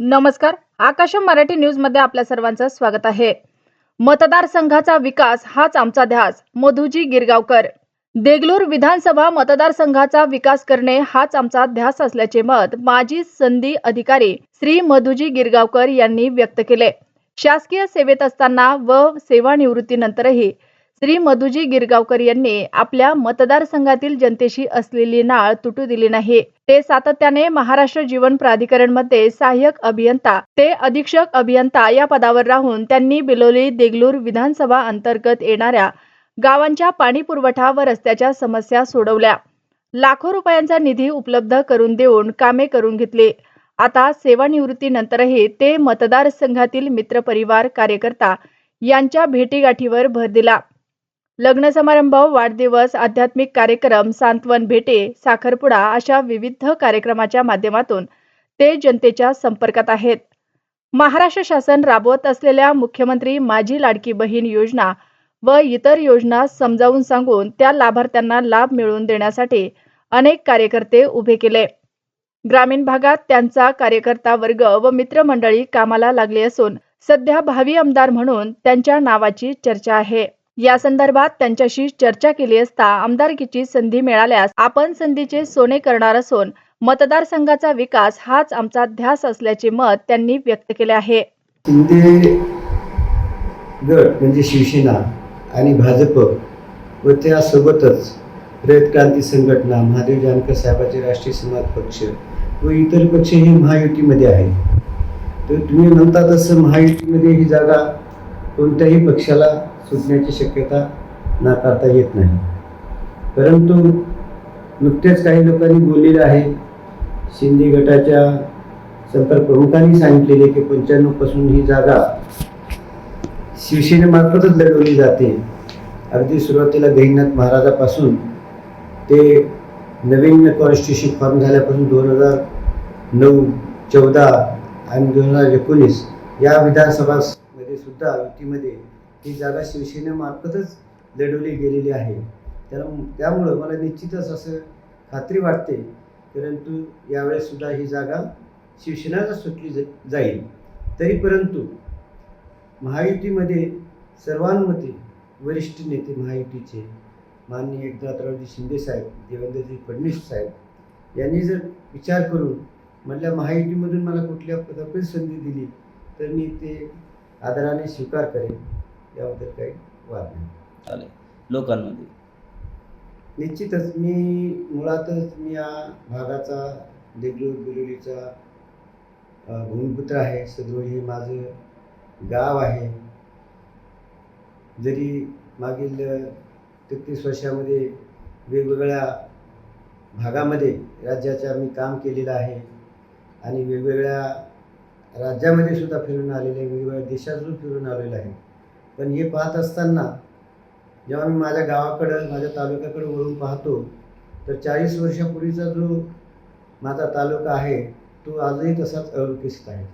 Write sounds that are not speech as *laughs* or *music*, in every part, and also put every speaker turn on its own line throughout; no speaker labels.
नमस्कार. आकाश मराठी न्यूजमध्ये आपल्या सर्वांचं स्वागत आहे. मतदारसंघाचा विकास हाच आमचा ध्यास. मधुजी गिरगावकर. देगलूर विधानसभा मतदारसंघाचा विकास करणे हाच आमचा ध्यास असल्याचे मत माजी संधी अधिकारी श्री मधुजी गिरगावकर यांनी व्यक्त केले. शासकीय सेवेत असताना व सेवानिवृत्तीनंतरही श्री मधुजी गिरगावकर यांनी आपल्या मतदारसंघातील जनतेशी असलेली नाळ तुटू दिली नाही. ते सातत्याने महाराष्ट्र जीवन प्राधिकरणमध्ये सहाय्यक अभियंता ते अधीक्षक अभियंता या पदावर राहून त्यांनी बिलोली देगलूर विधानसभा अंतर्गत येणाऱ्या गावांच्या पाणी पुरवठा व रस्त्याच्या समस्या सोडवल्या. लाखो रुपयांचा निधी उपलब्ध करून देऊन कामे करून घेतली. आता सेवानिवृत्तीनंतरही ते मतदारसंघातील मित्रपरिवार कार्यकर्ता यांच्या भेटीगाठीवर भर दिला. लग्न समारंभ वाढदिवस आध्यात्मिक कार्यक्रम सांत्वन भेटे साखरपुडा अशा विविध कार्यक्रमाच्या माध्यमातून ते जनतेच्या संपर्कात आहेत. महाराष्ट्र शासन राबवत असलेल्या मुख्यमंत्री माझी लाडकी बहीण योजना व इतर योजना समजावून सांगून त्या लाभार्थ्यांना लाभ मिळवून देण्यासाठी अनेक कार्यकर्ते उभे केले. ग्रामीण भागात त्यांचा कार्यकर्ता वर्ग व मित्रमंडळी कामाला लागले असून सध्या भावी आमदार म्हणून त्यांच्या नावाची चर्चा आहे. यासंदर्भात त्यांच्याशी चर्चा केली असता आमदारकीची संधी मिळाल्यास आपण संधीचे सोने करणार असून मतदारसंघाचा विकास हाच आमचा ध्यास असल्याचे मत त्यांनी व्यक्त केले आहे.
शिंदे गट म्हणजे शिवसेना आणि भाजप व त्यासोबतच रयत क्रांती संघटना महादेव जानकर साहेबाचे राष्ट्रीय समाज पक्ष व इतर पक्ष हे महायुतीमध्ये आहे तर तुम्ही म्हणता तसं महायुतीमध्ये ही जागा कोणत्याही पक्षाला सुटण्याची शक्यता नाकारता येत नाही. परंतु नुकतेच काही लोकांनी बोललेलं आहे शिंदे गटाच्या संपर्क प्रमुखांनी सांगितलेले की पंच्याण्णवपासून ही जागा शिवसेनेमार्फतच लढवली जाते. अगदी सुरुवातीला गहिनाथ महाराजापासून ते नवीन कॉन्स्टिट्युशन फॉर्म झाल्यापासून दोन हजार नऊ चौदा आणि दोन हजार एकोणीस या विधानसभा सुद्धा युतीमध्ये ही जागा शिवसेनेमार्फतच लढवली गेलेली आहे. त्याला त्यामुळं मला निश्चितच असं खात्री वाटते परंतु यावेळेस सुद्धा ही जागा शिवसेनाला सुटली जा जाईल. तरी परंतु महायुतीमध्ये सर्वानुमते वरिष्ठ नेते महायुतीचे माननीय एकनाथरावजी शिंदे साहेब देवेंद्रजी फडणवीस साहेब यांनी जर विचार करून म्हटल्या महायुतीमधून मला कुठल्या पदापरी संधी दिली तर मी ते आदराने स्वीकार करेन याबद्दल काही वाद नाही.
चालेल. लोकांमध्ये?
निश्चितच मी मुळातच मी या भागाचा देगलूर बिलोलीचा अ, भूमिपुत्र आहे. सदरोळी हे माझं गाव आहे. जरी मागील तेहतीस वर्षामध्ये वेगवेगळ्या भागामध्ये राज्याच्या मी काम केलेलं आहे आणि वेगवेगळ्या राज्यामध्ये सुद्धा फिरून आलेलं आहे वेगवेगळ्या देशातून फिरून आलेलं आहे. पण हे पाहत असताना जेव्हा मी माझ्या गावाकडं माझ्या तालुक्याकडं वळून पाहतो तर चाळीस वर्षापूर्वीचा जो माझा तालुका आहे तो आजही तसाच अविकसित आहे.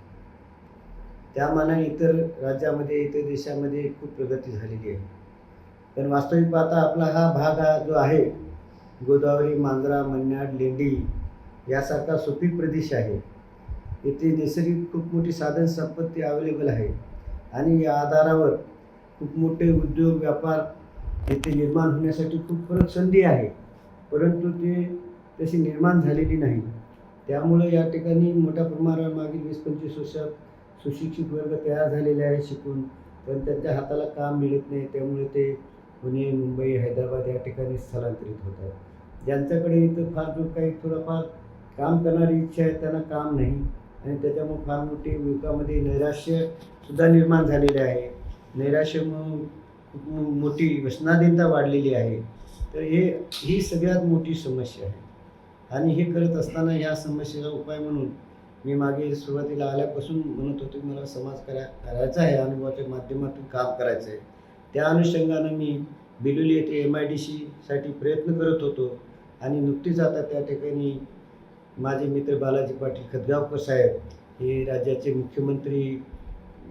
त्या मानाने इतर राज्यामध्ये इतर देशामध्ये खूप प्रगती झालेली आहे. पण वास्तविक पाहता आपला हा भाग हा जो आहे गोदावरी मांजरा मन्याड लेंडी यासारखा सुपीक प्रदेश आहे. येथे नैसर्गिक खूप मोठी साधन संपत्ती अवेलेबल आहे. आणि या आधारावर खूप मोठे उद्योग व्यापार येथे निर्माण होण्यासाठी खूप फरक संधी आहे. परंतु ते तशी निर्माण झालेली नाही. त्यामुळे या ठिकाणी मोठ्या प्रमाणावर मागील वीस पंचवीस वर्षात सुशिक्षित वर्ग तयार झालेले आहे शिकून. पण त्यांच्या हाताला काम मिळत नाही. त्यामुळे ते पुणे मुंबई हैदराबाद या ठिकाणी स्थलांतरित होतात. ज्यांच्याकडे इथं फार जो काही थोडंफार काम करणारी इच्छा आहे त्यांना काम नाही. आणि त्याच्यामुळे फार मोठी युवकामध्ये नैराश्यसुद्धा निर्माण झालेले आहे. नैराश्य खूप मोठी व्यसनाधीनता वाढलेली आहे. तर हे ही सगळ्यात मोठी समस्या आहे. आणि हे करत असताना ह्या समस्येचा उपाय म्हणून मी मागे सुरुवातीला आल्यापासून म्हणत होतो की मला समाज करा करायचा आहे. अनुभवाच्या माध्यमातून काम करायचं आहे त्या अनुषंगानं मी बिलोली येथे एम आय डी सीसाठी प्रयत्न करत होतो. आणि नुकतीच आता त्या ठिकाणी माझे मित्र बालाजी पाटील खदगावकर साहेब हे राज्याचे मुख्यमंत्री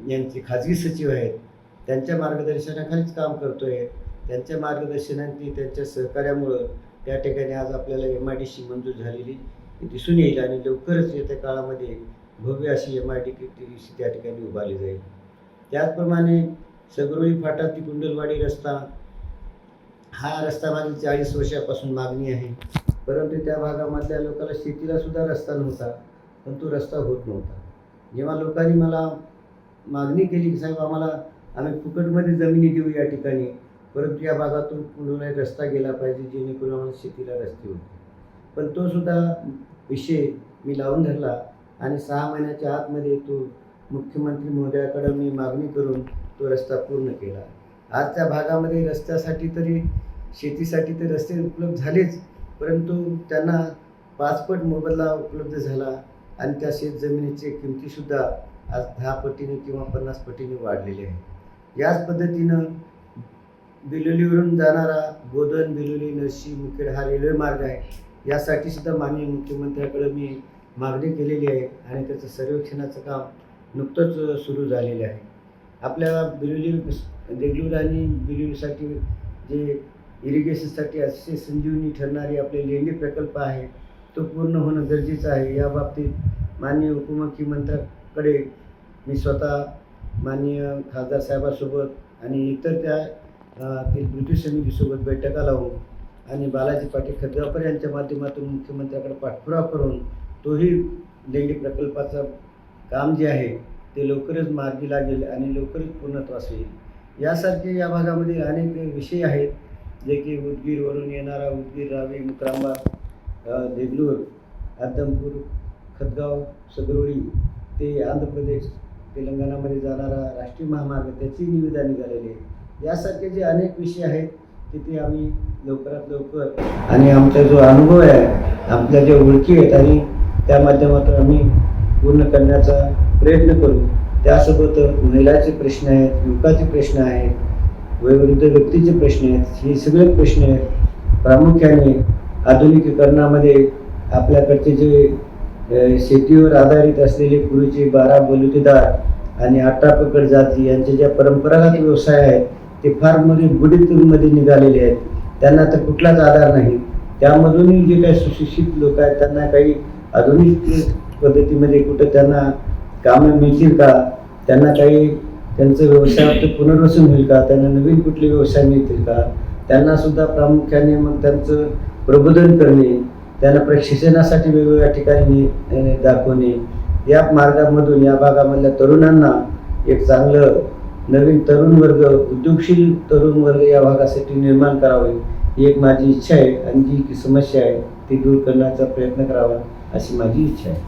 यांचे खाजगी सचिव आहेत. त्यांच्या मार्गदर्शनाखालीच काम करतो आहे त्यांच्या मार्गदर्शनाने त्यांच्या सहकार्यामुळं त्या ठिकाणी आज आपल्याला एम आय डी सी मंजूर झालेली दिसून येईल आणि लवकरच येत्या काळामध्ये भव्य अशी एम आय डी सी त्या ठिकाणी उभारली जाईल. त्याचप्रमाणे सगरोळी फाटा ती कुंडलवाडी रस्ता हा रस्ता मागील चाळीस वर्षापासून मागणी आहे. परंतु त्या भागामधल्या लोकांना शेतीला सुद्धा रस्ता नव्हता पण तो रस्ता होत नव्हता. जेव्हा लोकांनी मला मागणी केली की साहेब आम्हाला आम्ही फुकटमध्ये जमिनी देऊ या ठिकाणी परंतु या भागातून पुढून एक रस्ता गेला पाहिजे जेणेकरून आम्हाला शेतीला रस्ते होते. पण तो सुद्धा विषय मी लावून धरला आणि सहा महिन्याच्या आतमध्ये तो मुख्यमंत्री महोदयाकडं मी मागणी करून तो रस्ता पूर्ण केला. आज त्या भागामध्ये रस्त्यासाठी तरी शेतीसाठी तर रस्ते उपलब्ध झालेच. परंतु त्यांना पाचपट मोबदला उपलब्ध झाला आणि त्या शेत जमिनीचे किमतीसुद्धा आज दहा पटीने किंवा पन्नास पटीने वाढलेली आहे याच पद्धतीनं बिलोलीवरून जाणारा गोदन बिलोली नरशी मुखेड हा रेल्वे मार्ग आहे. यासाठी सुद्धा माननीय मुख्यमंत्र्याकडे मी मागणी केलेली आहे आणि त्याचं सर्वेक्षणाचं काम नुकतंच सुरू झालेलं आहे. आपल्या बिलोली देगलूर आणि बिलोलीसाठी जे इरिगेशनसाठी अतिशय संजीवनी ठरणारी आपले लेंडी प्रकल्प आहे. तो पूर्ण होणं गरजेचं आहे. या बाबतीत माननीय उपमुख्यमंत्र्याकडे मी स्वतः माननीय खासदार साहेबासोबत आणि इतर त्या ते ब्रिटिश समितीसोबत बैठका लावून आणि बालाजी पाटील खतगावकर यांच्या माध्यमातून मुख्यमंत्र्याकडे पाठपुरावा करून तोही लेंडी प्रकल्पाचं काम जे आहे ते लवकरच मार्गी लागेल आणि लवकरच पूर्णत्वास येईल. यासारखे या भागामध्ये अनेक विषय आहेत. जे की उदगीरवरून येणारा उदगीर रावी मुक्रांबा देगलूर आदमपूर खतगाव सगरोळी ते आंध्र प्रदेश तेलंगणामध्ये जाणारा राष्ट्रीय महामार्ग त्याची निविदा निघालेली आहे. यासारखे जे अनेक विषय आहेत की ते आम्ही लवकरात लवकर आणि आमचा जो अनुभव आहे आपल्या ज्या ओळखी आहेत आणि त्या माध्यमातून आम्ही पूर्ण करण्याचा प्रयत्न करू. त्यासोबत महिलाचे प्रश्न आहेत युवकाचे प्रश्न आहेत वयोवृद्ध व्यक्तीचे प्रश्न आहेत हे सगळे प्रश्न आहेत. प्रामुख्याने आधुनिकीकरणामध्ये आपल्याकडचे जे शेतीवर आधारित असलेले पूर्वीचे बारा बलुतेदार आणि अठरा पकड जाती यांचे ज्या परंपरागत व्यवसाय आहेत ते फार म्हणजे मध्ये बुडीतमध्ये निघालेले आहेत. त्यांना तर कुठलाच आधार नाही. त्यामधूनही जे काही सुशिक्षित लोक आहेत त्यांना काही आधुनिक पद्धतीमध्ये कुठं त्यांना कामं मिळतील का? त्यांना काही त्यांचं व्यवसायात *laughs* पुनर्वसन होईल का? त्यांना नवीन कुठले व्यवसाय मिळतील का? त्यांना सुद्धा प्रामुख्याने मग त्यांचं प्रबोधन करणे त्यांना प्रशिक्षणासाठी वेगवेगळ्या ठिकाणी दाखवणे या मार्गामधून या भागामधल्या तरुणांना एक चांगलं नवीन तरुण वर्ग उद्योगशील तरुण वर्ग या भागासाठी निर्माण करावे ही एक माझी इच्छा आहे. आणि जी समस्या आहे ती दूर करण्याचा प्रयत्न करावा अशी माझी इच्छा आहे.